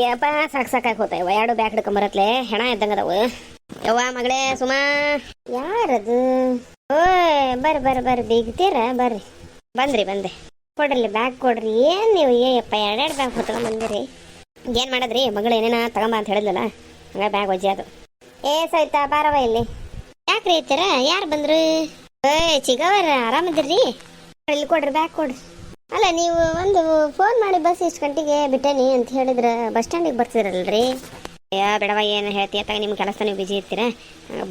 ಯಪ್ಪ ಸಾಕು ಸಾಕಾಗಿ ಹೋತಾವ ಎರಡು ಬ್ಯಾಗ್ ಹಿಡ್ಕೊಂಬರತ್ಲೆ ಹೆಣ ಇದ್ದಂಗೆ ಅದಾವ. ಯವ್ವ ಮಗಳೇ ಸುಮಾ. ಯಾರದು? ಓಯ್ ಬರ್ರಿ ಬರ್ರಿ ಬರ್ರಿ. ಬೀಗ್ತೀರ? ಬರ್ರಿ. ಬಂದ್ರಿ ಬಂದೆ ಕೊಡ್ರಿ ಬ್ಯಾಗ್ ಕೊಡ್ರಿ. ಏನು ನೀವು? ಏಯಪ್ಪ ಎರಡೆರಡು ಬ್ಯಾಗ್ ಹೊತ್ಕೊಂಡ್ ಬಂದಿರಿ. ಏನು ಮಾಡದ್ರಿ? ಮಗಳು ಏನೇನ ತಗೊಂಬ ಅಂತ ಹೇಳಿದ್ಲಲ್ಲ? ಹಂಗ ಬ್ಯಾಗ್ ಒಜ್ಜೆ ಅದು. ಏ ಸೈತಾ ಬಾರವ ಇಲ್ಲಿ. ಯಾಕ್ರಿ ಐತಾರ ಯಾರು ಬಂದ್ರು? ಏಯ್ ಚಿಗವರ ಆರಾಮದಿರ್ರಿ ಇಲ್ಲಿ ಕೊಡ್ರಿ ಬ್ಯಾಗ್ ಕೊಡ್ರಿ. ಅಲ್ಲ ನೀವು ಒಂದು ಫೋನ್ ಮಾಡಿ ಬಸ್ ಇಷ್ಟು ಗಂಟೆಗೆ ಬಿಟ್ಟೇನಿ ಅಂತ ಹೇಳಿದ್ರೆ ಬಸ್ ಸ್ಟ್ಯಾಂಡಿಗೆ ಬರ್ತಿರಲ್ರಿ? ಯಾ ಬೇಡವ ಏನು ಹೇಳ್ತೀಯ? ತಗ ನಿಮ್ಮ ಕೆಲಸ ನೀವು ಬಿಜಿ ಇರ್ತೀರ.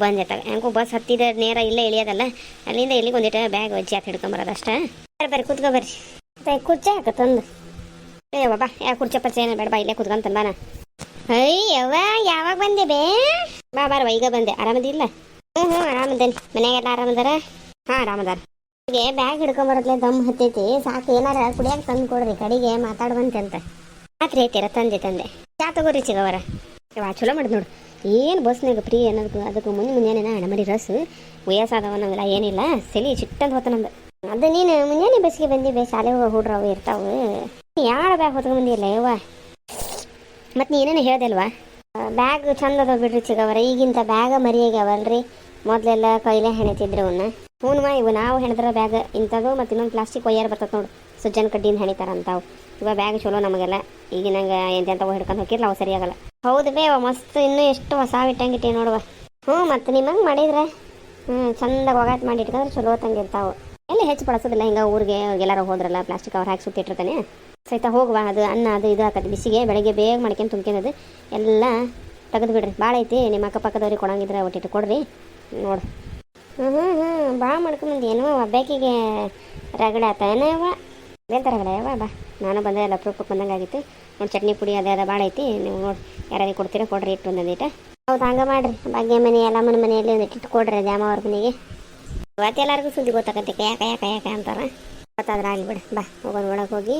ಬಂದೆ ತಗ. ಹೆಂಗೂ ಬಸ್ ಹತ್ತಿದ ನೇರ ಇಲ್ಲೇ ಇಳಿಯೋದಲ್ಲ. ಅಲ್ಲಿಂದ ಇಲ್ಲಿಗೆ ಒಂದಿಟ್ಟು ಬ್ಯಾಗ್ ಹಾಕಿ ಹಿಡ್ಕೊಂಬರೋದು ಅಷ್ಟೇ. ಬರ್ರಿ ಬರ್ರಿ ಕೂತ್ಕೊ ಬರ್ರಿ. ಅದೇ ಕುರ್ಚಿ ಹಾಕ ತಂದು. ಏ ಬಾ. ಯಾ ಕುರ್ಚಿ ಪರ್ಚೆ ಏನು ಬೇಡ ಬಾ ಇಲ್ಲೇ ಕೂತ್ಕೊಂತಾನ ಬಾನ. ಅಯ್ಯವ್ವ ಯಾವಾಗ ಬಂದೆ ಬೇ? ಬಾ ಬಾರ ಈಗ ಬಂದೆ. ಆರಾಮದಿಲ್ಲ? ಹ್ಞೂ ಹ್ಞೂ ಆರಾಮದೇನಿ. ಮನ್ಯಾಗೆಲ್ಲ ಆರಾಮದಾರ? ಹಾಂ ಆರಾಮದಾರ. ಬ್ಯಾಗ್ ಹಿಡ್ಕೊಂಬರತ್ಲೆ ದಮ್ ಹತ್ತೈತಿ. ಸಾಕು, ಏನಾರ ಕುಡಿಯಕ್ಕೆ ತಂದು ಕೊಡ್ರಿ, ಕಡೆಗೆ ಮಾತಾಡುವಂತೆ ಅಂತ ರಾತ್ರಿ ಐತಿರ ತಂದೆ ತಂದೆ. ಚಾ ತಗೋರಿ ಚಿಗವರ ಚಲೋ ಮಾಡಿದ್ ನೋಡು. ಏನು ಬಸ್ನಾಗ ಫ್ರೀ ಅನ್ನೋದಕ್ಕೆ ಅದಕ್ಕೆ ಮುಂದೆ ಮುಂಜಾನೆ ಹಣಮರಿ ರಸ್. ವಯಸ್ಸಾದವ ನಾವೆಲ್ಲ ಏನಿಲ್ಲ. ಸಲಿ ಚಿಟ್ಟಂತ ಹೋತ ನಮ್ದು ಅದು ನೀನು ಮುಂಜಾನೆ ಬಸ್ಗೆ ಬೇ ಶಾಲೆ ಹೋಗೋ ಹುಡ್ರ ಅವು ಇರ್ತಾವೆ. ಯಾರ ಬ್ಯಾಗ್ ಹೊತ್ಕೊಂಡ್ ಬಂದಿಲ್ಲ ಯವ್ವ? ಮತ್ತು ನೀನೇನು ಹೇಳ್ದಲ್ವಾ ಬ್ಯಾಗ್ ಚಂದ ಅದಾವ ಬಿಡ್ರಿ ಚಿಗವರ ಈಗಿಂತ ಬ್ಯಾಗ ಮರಿಯಾಗ್ಯಾವಲ್ರಿ ಮೊದಲೆಲ್ಲ ಕೈಲೇ ಹೆಣೆತಿದ್ರು ಅವನ್ನ ಹ್ಞೂ ಇವು ನಾವು ಹೆಣದ್ರ ಬ್ಯಾಗ್, ಇಂಥದ್ದು ಮತ್ತು ಇನ್ನೊಂದು ಪ್ಲಾಸ್ಟಿಕ್ ವೈಯರ್ ಬರ್ತದೆ ನೋಡು. ಸುಜ್ಜನ್ ಕಡ್ಡಿನ ಹೆಣಿತಾರ ಅಂತಾವು. ಇವ ಬ್ಯಾಗ್ ಚಲೋ ನಮಗೆಲ್ಲ. ಈಗಿನಂಗೆ ಎಂತೆಂಥವು ಹಿಡ್ಕೊಂಡು ಹೋಗಿರ್ಲ ಅವು ಸರಿಯಾಗಲ್ಲ. ಹೌದು ಬೇ ಮಸ್ತ್ ಇನ್ನೂ ಎಷ್ಟು ಹೊಸ ಇಟ್ಟಂಗಿಟ್ಟೆ ನೋಡುವ ಹ್ಞೂ, ಮತ್ತು ನಿಮ್ಮಂಗೆ ಮಾಡಿದ್ರೆ? ಹ್ಞೂ, ಚಂದಾಗ ಒಗಾಟ್ ಮಾಡಿ ಇಟ್ಕೊಂಡ್ರೆ ಚಲೋ ತಂಗೆ ಇರ್ತಾವೆ. ಎಲ್ಲಿ ಹೆಚ್ಚು ಬಳಸೋದಿಲ್ಲ, ಹಿಂಗೆ ಊರಿಗೆ ಎಲ್ಲರೂ ಹೋದ್ರಲ್ಲ ಪ್ಲಾಸ್ಟಿಕ್ ಅವ್ರು ಹಾಕಿ ಸುತ್ತಿಟ್ಟಿರ್ತಾನೆ ಸಹಿತ ಹೋಗುವ ಅದು ಅನ್ನ, ಅದು ಇದು ಹಾಕತ್ತೆ ಬಿಸಿಗೆ, ಬೆಳಗ್ಗೆ ಬೇಗ ಮಾಡ್ಕೊಂಡು ತುಂಬ್ಕೊಂಡದು, ಎಲ್ಲ ತೆಗೆದು ಬಿಡ್ರಿ. ಭಾಳ ಐತಿ, ನಿಮ್ಮ ಅಕ್ಕಪಕ್ಕದವ್ರಿಗೆ ಕೊಡಂಗಿದ್ರೆ ಒಟ್ಟಿಟ್ಟು ಕೊಡ್ರಿ. ನೋಡು. ಹ್ಞೂ ಹ್ಞೂ ಹ್ಞೂ ಮಾಡ್ಕೊಂಬಂದು ಏನೋ ಒಬ್ಬೇಕಿಗೆ ರಗಡ ಆತ. ಏನೋ ಯವ್ವ? ಎಂತ ರಗಡ ಯವ್ವ, ಬಾ. ನಾನು ಬಂದೆ, ಎಲ್ಲ ಅಪ್ರೂಪಕ್ಕೆ ಬಂದಂಗೆ ಆಗಿತ್ತು. ನೋಡಿ ಚಟ್ನಿ ಪುಡಿ, ಅದೇ, ಅದ ಭಾಳ ಐತಿ. ನೀವು ನೋಡಿ, ಯಾರಾದ್ರೂ ಕೊಡ್ತೀರಾ? ಕೊಡ್ರಿ, ಇಟ್ಟು ಒಂದೊಂದಿಟ ಹೌದು, ಹಂಗೆ ಮಾಡ್ರಿ. ಭಾಗ್ಯ ಮನೆ ಎಲ್ಲಮ್ಮನ ಮನೆಯಲ್ಲಿ ಒಂದಿಟ್ಟು ಇಟ್ಟು ಕೊಡ್ರಿ ದ್ಯಾಮ ಅವ್ರ ಮನೆಗೆ. ಇವತ್ತು ಎಲ್ಲರಿಗೂ ಸುದ್ದಿ ಗೊತ್ತಾಗತ್ತೆ ಯಾಕ ಯಾಕ ಯಾಕ ಅಂತಾರ. ಗೊತ್ತಾದ್ರೆ ಆಗಲಿ ಬಿಡು ಬಾ ಹೋಗೋಣ ಒಳಗೆ ಹೋಗಿ.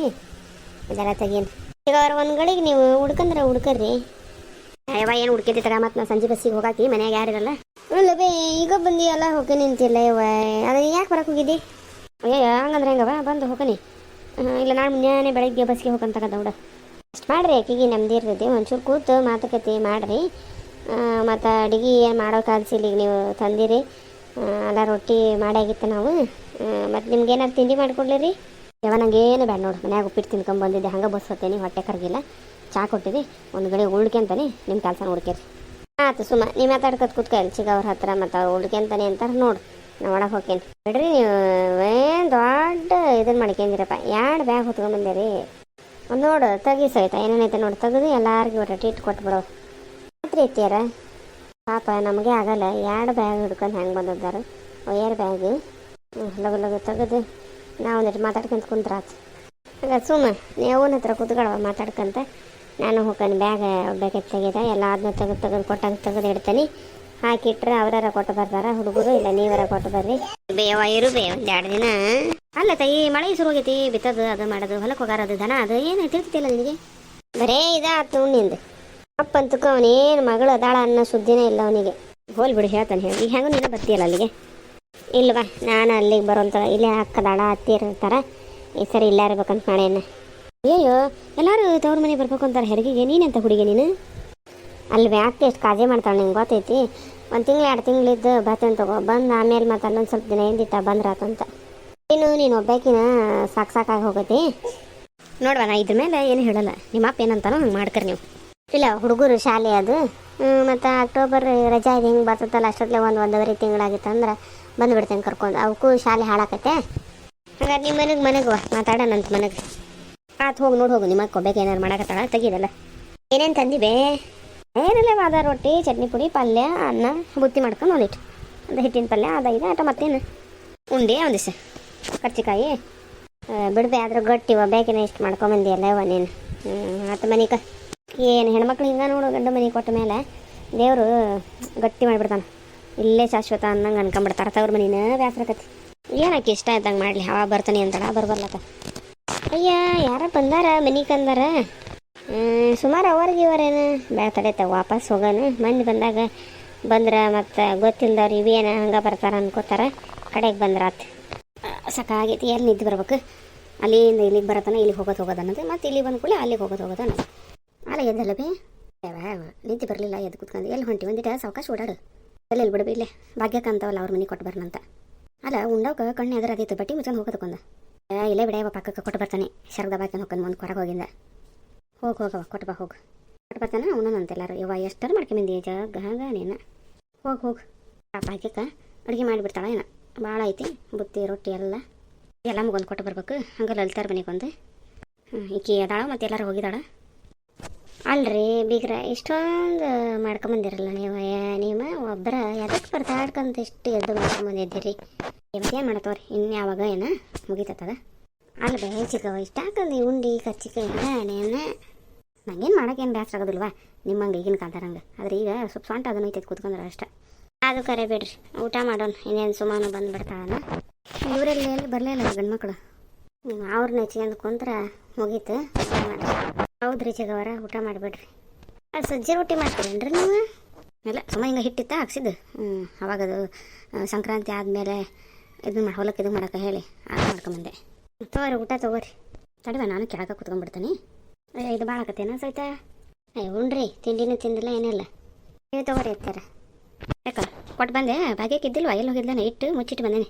ಇದೆಲ್ಲ ತೆಗೀನಿ. ಈಗ ಅವ್ರ ಒಂದು ಗಳಿಗೆ ನೀವು ಹುಡ್ಕಂದ್ರೆ ಹುಡ್ಕರ್ರಿ. ಅಯ್ಯವ ಏನು ಹುಡ್ಕೈತಿ ತಗ ಮತ್ತೆ ನಾ ಸಂಜೆ ಬಸ್ಸಿಗೆ ಹೋಗಾಕಿ ಮನೆಯಾಗ ಯಾರಿರಲ್ಲ ಇಲ್ಲ ಬೇ ಈಗ ಬಂದಿ ಎಲ್ಲ ಹೋಗಿ ನಿಂತಿಲ್ಲ ಯವ್ವ ಅದು ಯಾಕೆ ಬರಕ್ಕೆ ಹೋಗಿದ್ದಿ? ಅಯ್ಯ ಹಂಗಂದ್ರೆ ಹೆಂಗವ ಬಂದು ಹೋಗನಿ. ಇಲ್ಲ ನಾನು ಮುಂಜಾನೆ ಬೆಳಗ್ಗೆ ಬಸ್ಗೆ ಹೋಗಂತ ದೌಡ ಅಷ್ಟು ಮಾಡ್ರಿ ಆಕಿಗೆ ನೆಮ್ಮದಿ ಇರ್ತೈತಿ ಒಂಚೂರು ಕೂತು ಮಾತುಕತೆ ಮಾಡ್ರಿ. ಮತ್ತು ಅಡುಗೆ ಏನು ಮಾಡೋ ಕಾಲ್ಸಿಲ್ಲ ಈಗ ನೀವು ತಂದಿರಿ. ಅಲ್ಲ ಎಲ್ಲ ರೊಟ್ಟಿ ಮಾಡಾಗಿತ್ತು ನಾವು. ಮತ್ತು ನಿಮ್ಗೆ ಏನಾರು ತಿಂಡಿ ಮಾಡಿಕೊಡ್ಲಿ ಯಾವ ನಂಗೇನು ಬೇಡ ನೋಡಿ ಮನ್ಯಾಗ ಉಪ್ಪಿಟ್ಟು ತಿನ್ಕೊಂಬಂದಿದ್ದೆ ಹಂಗೆ ಬಸ್ ಹೊತ್ತೇನಿ ಹೊಟ್ಟೆ ಕರಗಿಲ್ಲ. ಚಾ ಕೊಟ್ಟಿದ್ದೆ ಒಂದು ಗಡಿ ಉಳ್ಕೊಂತಾನೆ ನಿಮ್ಮ ಕೆಲಸ ನೋಡ್ಕೇರಿ. ಆಯ್ತು ಸುಮ್ಮ ನೀವು ಮಾತಾಡ್ಕೊತ ಕೂತ್ಕೊಳ್ಳಿ ಅವ್ರ ಹತ್ರ ಮತ್ತು ಉಳ್ಕೊಂತಾನೆ ಅಂತಾರೆ ನೋಡು. ನಾ ಒಳಗೆ ಹೋಗ್ತೇನೆ ಬಿಡ್ರಿ ನೀವು, ಏನು ದೊಡ್ಡ ಇದನ್ನು ಮಾಡ್ಕೊಂಡಿರಪ್ಪ ಎರಡು ಬ್ಯಾಗ್ ಹೊತ್ಕೊಂಡ್ ಬಂದಿರಿ. ಒಂದು ನೋಡು ತೆಗಿ ಸಹಿತ ಏನೇನೈತೆ ನೋಡಿ, ತೆಗೆದು ಎಲ್ಲರಿಗೂ ಇಟ್ಟು ಕೊಟ್ಬಿಡೋ ಮಾತ್ರ ಇತ್ತೀರ ಪಾಪ ನಮಗೆ ಆಗಲ್ಲ. ಎರಡು ಬ್ಯಾಗ್ ಹಿಡ್ಕೊಂಡು ಹೆಂಗೆ ಬಂದದ್ದಾರು? Air bag. ಲಗು ಲಗು ತೆಗೆದು. ನಾವು ಒಂದಿಟ್ಟು ಮಾತಾಡ್ಕೊಂತ ಕುಂತ್ರಾತು ಹಂಗ ಸುಮ್ಮ ನೀವು ಹತ್ರ ಕೂತ್ಕೊಳವ ಮಾತಾಡ್ಕೊಂತ. ನಾನು ಹೋಗ್ಕೊಂಡು ಬ್ಯಾಗ್ ಬೇಕೈತೆ ತೆಗೆದ ಎಲ್ಲ ಅದನ್ನ ತೆಗೆದು ತೆಗೆದು ಕೊಟ್ಟಂಗೆ ತೆಗೆದು ಇಡ್ತೀನಿ. ಹಾಕಿಟ್ರೆ ಅವರಾರ ಕೊಟ್ಟು ಬರ್ತಾರ ಹುಡುಗರು ಇಲ್ಲ ನೀವರ ಕೊಟ್ಟು ಬರ್ರಿ. ಬೇವ ಇರು ಬೇ ಒಂದು ಎರಡು ದಿನ. ಅಲ್ಲ ತೈ ಮಳೆ ಶುರು ಹೋಗೈತಿ ಬಿತ್ತದು ಅದು ಮಾಡೋದು ಹೊಲಕ್ಕೆ ಹೋಗಾರದು ದನ ಅದು ಏನು ತಿಳ್ತಿಲ್ಲ ನಿನಗೆ? ಬರೇ ಇದಾತು ನಿಂದು. ಅಪ್ಪಂತಕ್ಕ ಅವನೇನು ಮಗಳು ಅದಾಳ ಅನ್ನೋ ಸುದ್ದಿನೇ ಇಲ್ಲ ಅವನಿಗೆ. ಹೋಲ್ ಬಿಡು ಹೇಳ್ತಾನೆ ಹೇಳಿ. ಈಗ ಹೆಂಗೂ ನೀನು ಬರ್ತೀಯಲ್ಲ ಅಲ್ಲಿಗೆ? ಇಲ್ವಾ ನಾನು ಅಲ್ಲಿಗೆ ಬರೋಂಥ ಇಲ್ಲೇ ಅಕ್ಕದಾಳ ಅತ್ತಿ ಇರ್ತಾರೆ. ಈ ಸರಿ ಇಲ್ಲೇ ಇರ್ಬೇಕಂತ ಮಾಡೇನ. ಅಯ್ಯೋ ಎಲ್ಲರೂ ತವ್ರ ಮನೆ ಬರ್ಬೇಕು ಅಂತಾರೆ ಹೆರಿಗೆಗೆ, ನೀನೆಂತ ಹುಡುಗಿ ನೀನು? ಅಲ್ಲಿ ವ್ಯಾಪ್ತಿ ಎಷ್ಟು ಕಾಜೆ ಮಾಡ್ತಾಳೆ ನಿಂಗೆ ಗೊತ್ತೈತಿ? ಒಂದು ತಿಂಗಳು, ಎರಡು ತಿಂಗಳಿದ್ದು ಬರ್ತೇನೆ ತಗೋ, ಬಂದು ಆಮೇಲೆ ಮತ್ತೆ ಅಲ್ಲೊಂದು ಸ್ವಲ್ಪ ದಿನ ಹಿಂದಿತ್ತ ಬಂದ್ರಾತಂತ ನೀನು ನೀನು ಒಬ್ಬಾಕಿನ ಸಾಕು ಸಾಕಾಗಿ ಹೋಗತಿ? ನೋಡುವ, ನಾ ಇದ್ರ ಮೇಲೆ ಏನು ಹೇಳಲ್ಲ. ನಿಮ್ಮ ಅಪ್ಪ ಏನಂತಾನೋ ಹಂಗೆ ಮಾಡ್ಕರಿ ನೀವು. ಇಲ್ಲ, ಹುಡುಗರು ಶಾಲೆ ಅದು. ಮತ್ತು ಅಕ್ಟೋಬರ್ ರಜಾ ಇದು ಹಿಂಗೆ ಬರ್ತದಲ್ಲ ಅಷ್ಟೊತ್ತಲೆ ಒಂದು ಒಂದೂವರೆ ತಿಂಗಳಾಗಿತ್ತು ಅಂದ್ರೆ ಬಂದುಬಿಡ್ತೇನೆ ಕರ್ಕೊಂಡು. ಅವಕ್ಕೂ ಶಾಲೆ ಹಾಳಾಕತ್ತೆ. ಹಂಗಾರೆ ನಿಮ್ಮ ಮನೆಗೆ ಮನೆಗೆ ಮಾತಾಡೋಣಂತ ಮನೆಗೆ. ಆತು ಹೋಗಿ ನೋಡಿ ಹೋಗು ನಿಮ್ಮ ಕೊಬ್ಬೇಕು ಏನಾರು ಮಾಡಕತ್ತಾಳ? ತೆಗೀದಲ್ಲ ಏನೇನು ತಂದಿವೆ? ಏನಿಲ್ಲ ಅದ ರೊಟ್ಟಿ, ಚಟ್ನಿ ಪುಡಿ, ಪಲ್ಯ, ಅನ್ನ, ಬುತ್ತಿ ಮಾಡ್ಕೊಂಡು ಒಂದಿಟ್ಟು ಅದು ಹಿಟ್ಟಿನ ಪಲ್ಯ, ಅದ ಇದೆ, ಆಟ ಮತ್ತೇನು? ಉಂಡೆ ದಿವಸ. ಕರ್ಚಿಕಾಯಿ ಬಿಡದೆ ಆದ್ರೆ ಗಟ್ಟಿ ಒಬ್ಬೇಕಿನ ಇಷ್ಟು ಮಾಡ್ಕೊಂಬಂದಿಯಲ್ಲ ಬಂದಿ ನೀನು. ಆತ ಮನಿಕ. ಏನು ಹೆಣ್ಮಕ್ಳು ಹಿಂಗೆ ನೋಡು, ಗಂಡು ಮನೆ ಕೊಟ್ಟ ಮೇಲೆ ದೇವರು ಗಟ್ಟಿ ಮಾಡಿಬಿಡ್ತಾನೆ. ಇಲ್ಲೇ ಶಾಶ್ವತ ಅನ್ನಂಗೆ ಅನ್ಕೊಂಬಿಡ್ತಾರೆ ತವ್ರ ಮನಿನ ಬೇಸರಕತಿ ಏನಕ್ಕೆ ಇಷ್ಟ ಆಯ್ತಂಗೆ ಮಾಡಲಿ ಹವಾ ಬರ್ತಾನೆ ಅಂತಾಳ ಬರ್ಬರ್ಲತ್ತ ಅಯ್ಯ, ಯಾರ ಬಂದಾರ? ಮನಿಗೆ ಅಂದಾರ ಸುಮಾರು ಅವ್ರಿಗೆ ಇವರೇನು ಬೇಡ ತಡೈತೆ ವಾಪಸ್ ಹೋಗೋಣ ಮಂದಿ ಬಂದಾಗ ಬಂದ್ರೆ ಮತ್ತು ಗೊತ್ತಿಲ್ಲದವ್ರು ಇವೇನ ಹಂಗೆ ಬರ್ತಾರ ಅನ್ಕೋತಾರ. ಕಡೆಗೆ ಬಂದ್ರಾತ್ ಸಾಕಾಗೈತಿ ಎಲ್ಲಿ ನಿದ್ದೆ ಬರ್ಬೇಕು? ಅಲ್ಲಿಂದ ಇಲ್ಲಿಗೆ ಬರತನ, ಇಲ್ಲಿಗೆ ಹೋಗೋದು ಹೋಗೋದು ಅನ್ನೋದು. ಮತ್ತೆ ಇಲ್ಲಿ ಬಂದ ಕೂಡಲೇ ಅಲ್ಲಿಗೆ ಹೋಗೋದು ಹೋಗೋದು ಅನ್ನೋದು. ಅಲ್ಲ ಎದ್ದಲ್ಲ ಬೇ? ನಿಂತು ಬರಲಿಲ್ಲ ಎದ್ದು ಕುತ್ಕೊಂಡು. ಎಲ್ಲಿ ಹೊಂಟಿ? ಒಂದಿಟ ಸಾವಕಾಶ ಓಡಾಡು. ಎಲ್ಲಿ ಎಲ್ಲಿ ಬಿಡಬಿ ಇಲ್ಲೇ? ಭಾಗ್ಯಕ್ಕೆ ಅಂತವಲ್ಲ ಅವ್ರ ಮನೆ ಕೊಟ್ಟು ಬರ್ನಂತ. ಅಲ್ಲ, ಉಂಡವ್ಕ ಕಣ್ಣು ಎದುರಾದಿತ್ತು ಬಟ್ಟಿ ಮುಚ್ಕೊಂಡು ಹೋಗೋದಕ್ಕೊಂದ. ಇಲ್ಲೇ ಬಿಡ ಇವ ಪಕ್ಕಕ್ಕೆ ಕೊಟ್ಟು ಬರ್ತಾನೆ. ಶರ್ದ ಬಾಕಿ ಹೊಕ್ಕಂದು ಮುಂದೆ ಹೊರಗೆ ಹೋಗಿಂದ. ಹೋಗಿ ಹೋಗವ ಕೊಟ್ಟು ಬಾ, ಹೋಗು. ಕೊಟ್ಟು ಬರ್ತಾನೆ ಅವನಂತ ಎಲ್ಲಾರು ಇವ ಎಷ್ಟರ ಮಾಡ್ಕೊಂಬಂದಿ ಜಗ ಹಂಗ ನೀನು. ಹೋಗಿ ಹೋಗಿ. ಆ ಭಾಗ್ಯಕ್ಕೆ ಅಡುಗೆ ಮಾಡಿಬಿಡ್ತಾಳ ಏನ? ಭಾಳ ಐತಿ, ಬುತ್ತಿ, ರೊಟ್ಟಿ ಎಲ್ಲ. ಎಲ್ಲ ಮುಗೊಂದು ಕೊಟ್ಟು ಬರ್ಬೇಕು. ಹಂಗೆ ಲಲಿತಾರ ಮನೆಗೆ ಒಂದು ಈಕಿ ಅದಾಳ ಮತ್ತೆ ಎಲ್ಲರೂ ಹೋಗಿದಾಳ. ಅಲ್ರಿ ಬೀಗ್ರ, ಇಷ್ಟೊಂದು ಮಾಡ್ಕೊಂಬಂದಿರಲ್ಲ ನೀವು ನಿಮ್ಮ ಒಬ್ಬರ ಎದಕ್ಕೆ ಬರ್ತಾಡ್ಕೊಂತ ಇಷ್ಟು ಎದ್ದು ಮಾಡ್ಕೊಂಬಂದಿದ್ದೀರಿ? ಏನು ಮಾಡತ್ತವ್ರಿ? ಇನ್ನು ಯಾವಾಗ ಏನ ಮುಗಿತದ ಅಲ್ಲ ಬೇ ಚಿಕ್ಕವ ಇಷ್ಟ ಹಾಕಂದು ಉಂಡಿ ಕಚ್ಚಿಕಾಯಿ ನೇನ ನಂಗೇನು ಮಾಡೋಕ್ಕೇನು ಬೇಸರ ಆಗೋದಿಲ್ವಾ? ನಿಮ್ಮಂಗೆ ಈಗಿನ ಕಾಲ್ದಾರಂಗೆ ಆದ್ರೆ ಈಗ ಸ್ವಲ್ಪ ಸೊಂಟ ಅದನ್ನ ಐತೆ ಕೂತ್ಕೊಂಡ್ರೆ ಅಷ್ಟೇ. ಅದು ಕರೆ ಬಿಡ್ರಿ, ಊಟ ಮಾಡೋಣ ಇನ್ನೇನು ಸುಮಾನು ಬಂದುಬಿಡ್ತಾಳಲ್ಲ ಇವರೆಲ್ಲ ಎಲ್ಲಿ ಬರಲಿಲ್ಲ ಗಂಡು ಮಕ್ಕಳು ಅವ್ರನ್ನ ಹೆಚ್ಕೊಂಡು ಕುಂತ್ರೆ ಮುಗೀತು. ಹೌದ್ರಿ ಜಗವರ ಊಟ ಮಾಡಿಬಿಡ್ರಿ. ಅದು ಸಜ್ಜೆ ರೊಟ್ಟಿ ಮಾಡ್ತೀರೇನ್ರಿ ನೀವು? ಇಲ್ಲ ಸುಮ್ಮ ಹಿಂಗೆ ಹಿಟ್ಟಿತ್ತ ಹಾಕ್ಸಿದ್ದು? ಹ್ಞೂ ಅವಾಗ ಅದು ಸಂಕ್ರಾಂತಿ ಆದಮೇಲೆ ಇದನ್ನ ಮಾಡಿ ಹೊಲಕ್ಕೆ ಇದು ಮಾಡೋಕೆ ಹೇಳಿ, ಆಗ ಮಾಡ್ಕೊಂಬಂದೆ. ತಗೋರಿ, ಊಟ ತಗೋರಿ. ತಡವ, ನಾನು ಕೆಳಗೆ ಕುತ್ಕೊಂಡ್ಬಿಡ್ತೀನಿ. ಇದು ಭಾಳ ಆಕತ್ತೇನ ಸಹಿತ ಅಯ್ಯೋ ಉಣ್ರಿ, ತಿಂಡಿನೂ ತಿಂದಿಲ್ಲ ಏನಿಲ್ಲ ನೀವು ತಗೋರಿ ಇರ್ತಾರೆ ಯಾಕ ಕೊಟ್ಟು ಬಂದೆ? ಭಾಗ್ಯಕ್ಕೆ ಇದ್ದಿಲ್ವಾ ಎಲ್ಲಿ ಹೋಗಿದ್ದಾನೆ ಇಟ್ಟು ಮುಚ್ಚಿಟ್ಟು ಬಂದೇನೆ.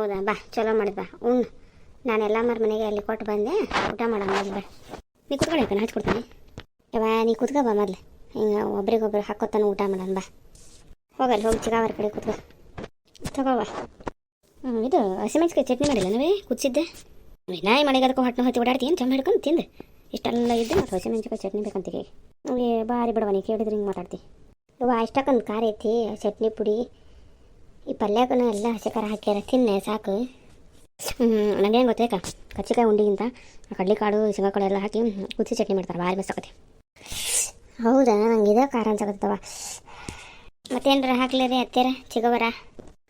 ಹೌದಾ, ಬಾ, ಚಲೋ ಮಾಡಿದ್ ಬಾ ಉಣ್ಣು ನಾನು ಮರ ಮನೆಗೆ ಅಲ್ಲಿ ಕೊಟ್ಟು ಬಂದೆ, ಊಟ ಮಾಡೋಣ ಮಾಡಿ ಬಾ. ನೀ ಕುತ್ಕೊಳ್ಳಿ ನಾನು ಹಚ್ಕೊಡ್ತೀನಿ. ಯಾವ ನೀ ಕುತ್ಕೋ, ಬಾ ಮೊದ್ಲು. ಹಿಂಗೆ ಒಬ್ರಿಗೊಬ್ರು ಹಾಕೋತಾನೆ ಊಟ ಮಾಡೋಣ, ಬಾ. ಹೋಗಲ್ಲ ಹೋಗಿ, ಚಿಗಾವರ ಕಡೆ ಕುತ್ಕೋ. ತಗೋವ ಇದು ಹಸಿಮೆಣ್ಸಿಕಾಯಿ ಚಟ್ನಿ ಮಾಡಿಲ್ಲ ನೀವೇ, ಕುದಿಸಿದ್ದೆ. ವಿನಾಯಿ ಮನೆಗೆ ಅದಕ್ಕೆ ಹೊಟ್ಟೆ ಹೊತ್ತಿ ಓಡಾಡ್ತೀನಿ ಚಂದ ಹಿಡ್ಕೊಂಡು ತಿಂದು. ಇಷ್ಟೆಲ್ಲ ಇದ್ದು ಮತ್ತು ಹಸಿಮೆಣ್ಸಿಕಾಯಿ ಚಟ್ನಿ ಬೇಕಂತೀವಿ ನಮಗೆ ಭಾರಿ ಬಿಡವ ನೀ ಕೇಳಿದ್ರೆ ಹಿಂಗೆ ಮಾತಾಡ್ತಿ. ಇವ ಇಷ್ಟಕ್ಕೊಂದು ಖಾರ ಐತಿ, ಚಟ್ನಿ ಪುಡಿ. ಈ ಪಲ್ಯಕ್ಕೂ ಎಲ್ಲ ಹಸಿ ಖಾರ ಹಾಕ್ಯಾರ, ತಿನ್ನೆ, ಸಾಕು. ನನಗೇನು ಗೊತ್ತೇಕ ಕಚ್ಚಿಕಾಯಿ ಉಂಡಿಗಿಂತ ಕಡ್ಲೆಕಾಳು, ಶೇಂಗಾಕಾಳು ಎಲ್ಲ ಹಾಕಿ ಕುದಿಸಿ ಚಟ್ನಿ ಮಾಡ್ತಾರೆ, ಭಾರಿ ಮಸ್ತ್ ಹೌದಾ ನಂಗೆ ಇದೇ ಖಾರ ಅನ್ಸಕತ್ತವ ಮತ್ತೇನಾರ ಹಾಕ್ಲಿ ರೀ ಅತ್ತೆರ ಚಿಗವರ?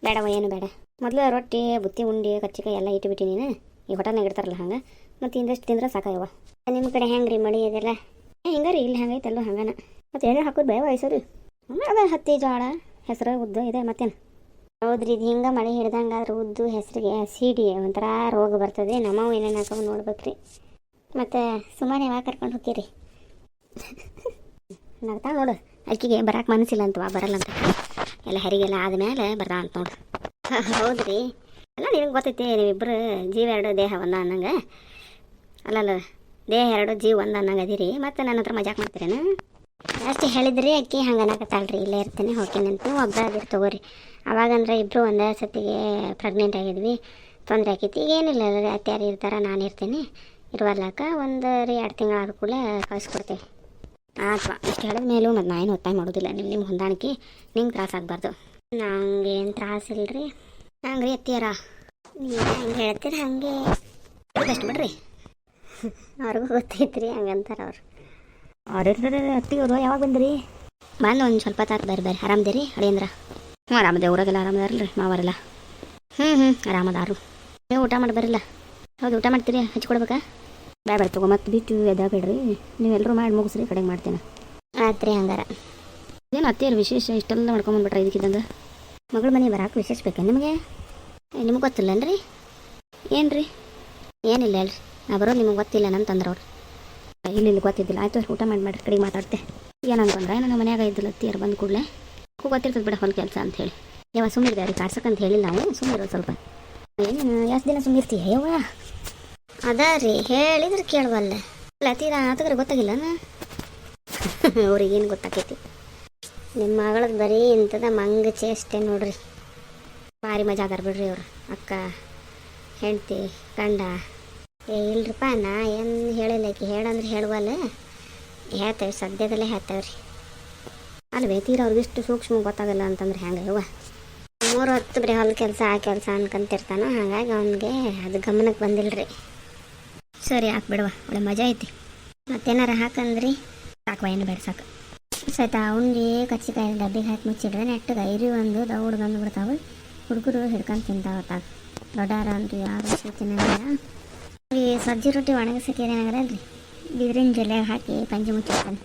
ಬೇಡವ ಏನು ಬೇಡ. ಮೊದಲು ರೊಟ್ಟಿ, ಬುತ್ತಿ ಉಂಡಿ, ಕಚ್ಚಿಕಾಯಿ ಎಲ್ಲ ಇಟ್ಬಿಟ್ಟು ನೀನು. ಈ ಹೋಟೆಲ್ನಾಗ ಇಡ್ತಾರಲ್ಲ ಹಂಗೆ. ಮತ್ತು ಇಂದಷ್ಟು ತಿಂದ್ರೆ ಸಾಕಾಯವ ನಿಮ್ಮ ಕಡೆ ಹೆಂಗೆ ರೀ ಮಳಿ ಇದೆಲ್ಲ? ಹಿಂಗ ರೀ ಇಲ್ಲಿ ಹಂಗೈತಲ್ಲೋ ಹಂಗನ. ಮತ್ತು ಏನೇ ಹಾಕೋದು ಬೇವ ವಯಸ್ಸು ರೀ ಅದ ಹತ್ತಿ ಜೋಳ ಹೆಸರು, ಉದ್ದು ಇದೆ ಮತ್ತೇನು? ಹೌದ್ರಿ, ಇದು ಹಿಂಗೆ ಮಳೆ ಹಿಡ್ದಂಗಾದ್ರೆ ಉದ್ದು ಹೆಸರಿಗೆ ಸೀಡಿ ಒಂಥರ ರೋಗ ಬರ್ತದೆ. ನಮ್ಮವು ಏನೇನು ಹಾಕವು ನೋಡ್ಬೇಕ್ರಿ. ಮತ್ತು ಸುಮ್ಮನೆ ಯಾವಾಗ ಕರ್ಕೊಂಡು ಹೋಗ್ತೀರಿ? ನಗ್ತಾ ನೋಡು, ಅಕ್ಕಿಗೆ ಬರಕ್ಕೆ ಮನಸ್ಸಿಲ್ಲ ಅಂತವಾ ಬರಲ್ಲ ಅಂತ. ಎಲ್ಲ ಹರಿಗೆಲ್ಲ ಆದಮೇಲೆ ಬರ್ದ ಅಂತ ನೋಡು. ಹೌದ್ರಿ. ಅಲ್ಲ ನಿಮ್ಗೆ ಗೊತ್ತೈತಿ ನೀವಿಬ್ಬರು ಜೀವ ಎರಡು, ದೇಹ ಒಂದ ಅನ್ನಂಗೆ. ಅಲ್ಲಲ್ಲ, ದೇಹ ಎರಡು, ಜೀವ ಒಂದು ಅನ್ನಂಗೆ ಅದೀರಿ. ಮತ್ತು ನನ್ನ ಹತ್ರ ಮಜಾಕ್ ಮಾಡ್ತೀರೇನು? ಅಷ್ಟು ಹೇಳಿದ್ರಿ, ಅಕ್ಕಿ ಹಂಗೆ ಅನ್ನಕತ್ತಾಳ್ರಿ. ಇಲ್ಲೇ ಇರ್ತೇನೆ, ಹೋಗ್ತೀನಿ ಅಂತ. ತಗೋರಿ. ಅವಾಗಂದ್ರೆ ಇಬ್ಬರು ಒಂದೇ ಸತಿಗೆ ಪ್ರೆಗ್ನೆಂಟ್ ಆಗಿದ್ವಿ. ತೊಂದರೆ ಆಕೈತಿ ಏನಿಲ್ಲ ಅತ್ಯಾರು ಇರ್ತಾರೆ ನಾನು ಇರ್ತೀನಿ. ಇರುವಲ್ಲಕ್ಕ ಒಂದು ರೀ ಎರಡು ತಿಂಗಳಾದ ಕೂಡಲೇ ಕಳಿಸ್ಕೊಡ್ತೀವಿ. ಅಥವಾ ಇಷ್ಟು ಹೇಳಿದ ಮೇಲೂ ಮತ್ತು ನಾನು ಒತ್ತಾಯ ಮಾಡೋದಿಲ್ಲ. ನಿಮ್ಮ ನಿಮ್ಮ ಹೊಂದಾಣಿಕೆ ನಿಂಗೆ ತ್ರಾಸ ಆಗಬಾರ್ದು. ನಂಗೇನು ತ್ರಾಸ ರೀ ಹಂಗೆ ರೀ ಅತ್ತಿಯರ. ನೀವು ಹಂಗೆ ಹೇಳ್ತೀರ ಹಾಗೆ. ಬೆಸ್ಟ್ ಬಿಡ್ರಿ. ಅವ್ರಿಗೂ ಗೊತ್ತೈತ್ರಿ ಹಂಗಂತಾರೆ ಅವ್ರು. ಅವ್ರ ಅತ್ತಿಯವರು ಯಾವಾಗ ಬಂದ್ರಿ? ಬಂದು ಒಂದು ಸ್ವಲ್ಪ ತಾಕ ಬರ್ರಿ ಬರ್ರಿ. ಆರಾಮದಿರಿ ಅಳಿಯಂದ್ರ ಹ್ಞೂ ಆರಾಮದೆ ಊರಾಗೆಲ್ಲ ಆರಾಮದಾರಲ್ರಿ? ಮಾವರೆಲ್ಲ? ಹ್ಞೂ ಹ್ಞೂ ಆರಾಮದಾರು ನೀವು ಊಟ ಮಾಡಿ ಬರಲ್ಲ ಹೌದು ಊಟ ಮಾಡ್ತೀರಿ? ಹಚ್ಕೊಡ್ಬೇಕಾ ಬೇಡ ತಗೋ ಮತ್ತೆ ಬಿಟ್ಟು ಎದ ಬೇಡ್ರಿ. ನೀವೆಲ್ಲರೂ ಮಾಡಿ ಮುಗಿಸ್ರಿ ಕಡೆಗೆ ಮಾಡ್ತೇನೆ. ಆತ್ರಿ ಹಂಗಾರ. ಏನು ಅತ್ತೆಯರು ವಿಶೇಷ? ಇಷ್ಟೆಲ್ಲ ಮಾಡ್ಕೊಂಬಂದ್ಬಿಟ್ರೆ ಇದಕ್ಕಿದ್ದಂಗೆ ಮಗಳ ಮನೆ ಬರೋಕೆ ವಿಶೇಷ ಬೇಕಾ ನಿಮಗೆ? ನಿಮ್ಗೆ ಗೊತ್ತಿಲ್ಲನ್ರಿ? ಏನು ರೀ ಏನಿಲ್ಲ ಅಲ್ರಿ ನಾ ಬರೋದು ನಿಮಗೆ ಗೊತ್ತಿಲ್ಲ ಅಂತಂದ್ರೆ ಅವ್ರು ಇಲ್ಲಿ ಇಲ್ಲಿ ಗೊತ್ತಿದ್ದಿಲ್ಲ. ಆಯ್ತು ಊಟ ಮಾಡಿ ಮಾಡಿರಿ ಕಡೆಗೆ ಮಾತಾಡ್ತೆ. ಏನಂತಂದ್ರೆ ನನ್ನ ಮನ್ಯಾಗ ಇದ್ದಿಲ್ಲ ಅತ್ತಿಯರು ಬಂದ ಕೂಡಲೇ. ಗೊತ್ತಿರ್ತದೆ ಬಿಡ ಹೊಲ ಕೆಲಸ ಅಂತ ಹೇಳಿ ಯಾವ ಸುಮ್ಮನೆ ಅವ್ರಿಗೆ ಕಾಡ್ಸಕ್ಕಂತ ಹೇಳಿಲ್ಲ ನಾವು ಸುಮ್ಮಿರೋದು ಸ್ವಲ್ಪ. ಏನು, ಎಷ್ಟು ದಿನ ಸುಮ್ಮಿರ್ತೀಯ ಯವ್ವ? ಅದ ರೀ, ಹೇಳಿದ್ರೆ ಕೇಳುವಲ್ಲ ಅಲ್ಲ. ತೀರಾ ಆತಗ್ರೆ ಗೊತ್ತಾಗಿಲ್ಲ ಅವ್ರಿಗೇನು ಗೊತ್ತಾಕೈತಿ? ನಿಮ್ಮ ಮಗಳದ್ದು ಬರೀ ಇಂಥದ ಮಂಗ ಚೇಷ್ಟೆ ನೋಡ್ರಿ. ಭಾರಿ ಮಜಾ ಅದಾರ ಬಿಡ್ರಿ ಅವ್ರು. ಅಕ್ಕ, ಹೆಂಡ್ತಿ, ಗಂಡ. ಏ, ಇಲ್ರಿಪ್ಪ ನಾ ಏನು ಹೇಳಿಲ್ಲ ಹೇಳಂದ್ರೆ ಹೇಳುವಲ್ಲ. ಹೇಳ್ತೇವೆ ಸದ್ಯದಲ್ಲೇ ಹೇಳ್ತೇವ್ರಿ. ಅಲ್ವೇ, ತೀರ ಅವ್ರಿಗಿಷ್ಟು ಸೂಕ್ಷ್ಮ ಗೊತ್ತಾಗಲ್ಲ ಅಂತಂದ್ರೆ ಹೆಂಗೆ ಯವ್ವ ಮೂರು ಹೊತ್ತು ಬರೀ ಹೊಲ ಕೆಲಸ, ಆ ಕೆಲಸ ಅನ್ಕೊಂತಿರ್ತಾನ, ಹಾಗಾಗಿ ಅವನಿಗೆ ಅದು ಗಮನಕ್ಕೆ ಬಂದಿಲ್ರಿ. ಸರಿ, ಹಾಕ್ ಬಿಡವ ಒಳ್ಳೆ ಮಜಾ ಐತಿ. ಮತ್ತೇನಾರ ಹಾಕಂದ್ರಿ? ಸಾಕು ಏನು ಬೇಡ, ಸಾಕು. ಸೈತಾ ಉಂಡಿ ಕಚ್ಚಿಕಾಯಿ ಡಬ್ಬಿಗೆ ಹಾಕಿ ಮುಚ್ಚಿಡ್ರೆ ನೆಟ್ಟಗೆ ಐರಿ ಒಂದು, ದೌಡ್ ಬಂದು ಬಿಡ್ತಾವೆ. ಹುಡುಗರು ಹಿಡ್ಕೊಂಡು ತಿಂತಾವತ್ತಾಗ ತಾಗ ದೊಡ್ಡಾರ ಅಂತೂ ಯಾರು ತಿನ್ನಂಗಿಲ್ಲ ಈ ಸಜ್ಜಿ ರೊಟ್ಟಿ ಒಣಗಿಸಿ ಏನಾಗಲ್ಲ ಬಿದಿರಿನ ಜೊಲೆ ಹಾಕಿ ಪಂಚಿ ಮುಚ್ಚಿರ್ತಾನೆ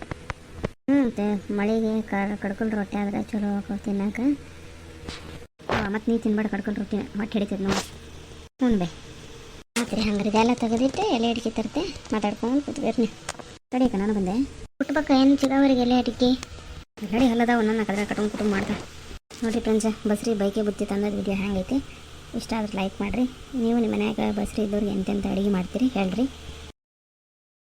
ಹ್ಞೂ ಮಳೆಗೆ ಕಡ್ಕೊಂಡು ರೊಟ್ಟಿ ಆದ್ರೆ ಚಲೋ ತಿನ್ನಕ್ಕೆ ಮತ್ತು ನೀ ತಿನ್ಬೇಡ, ಕಡ್ಕೊಂಡು ರೊಟ್ಟಿ ಮತ್ತೆ ಹಿಡಿತೈತೆ ನೋಡಿ. ಹ್ಞೂ ಬೇ. ಮತ್ತೆ ಹಂಗಾರೆ ಇದೆಲ್ಲ ತೆಗೆದಿಟ್ಟೆ ಎಲೆ ಅಡಿಕೆ ತರ್ತೆ, ಮಾತಾಡ್ಕೊಂಡು ಕೂತ್ಬೇರಿ ನೀವು. ತಡಿಯಕ್ಕ ನಾನು ಬಂದೆ. ಕುಟ್ಬೇಕ ಏನು ಎಲೆ ಅಡಿಕೆ? ಎಲ್ಲಡಿ ಹಲ್ಲದಾವ ಒಂದೊಂದು ಕದ್ರ ಕಟ್ಕೊಂಡು ಕುಟುಂಬ ಮಾಡ್ದೆ ನೋಡಿರಿ ಫ್ರೆಂಡ್ಸ್, ಬಸ್ರಿ ಬೈಕೆ ಬುತ್ತಿ ತಂದದ ವಿಡಿಯೋ ಹ್ಯಾಂಗೈತಿ? ಇಷ್ಟ ಆದ್ರೆ ಲೈಕ್ ಮಾಡಿರಿ. ನೀವು ನಿಮ್ಮ ಮನ್ಯಾಗ ಬಸ್ರಿ ಇದ್ದವ್ರಿಗೆ ಎಂತೆಂಥ ಅಡುಗೆ ಮಾಡ್ತೀರಿ ಹೇಳ್ರಿ.